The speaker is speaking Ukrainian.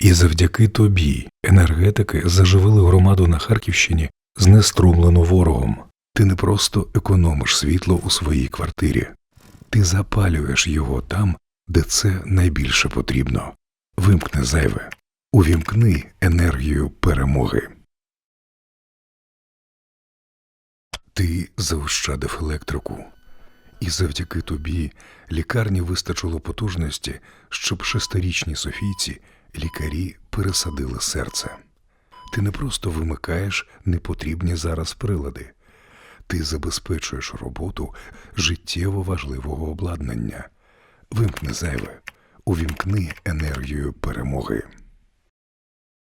І завдяки тобі енергетики заживили громаду на Харківщині, знеструмлену ворогом. Ти не просто економиш світло у своїй квартирі, ти запалюєш його там, де це найбільше потрібно. Вимкни зайве, увімкни енергію перемоги. Ти заощадив електрику, і завдяки тобі лікарні вистачило потужності, щоб шестирічній Софійці лікарі пересадили серце. Ти не просто вимикаєш непотрібні зараз прилади, ти забезпечуєш роботу життєво важливого обладнання. Вимкни зайве, увімкни енергію перемоги.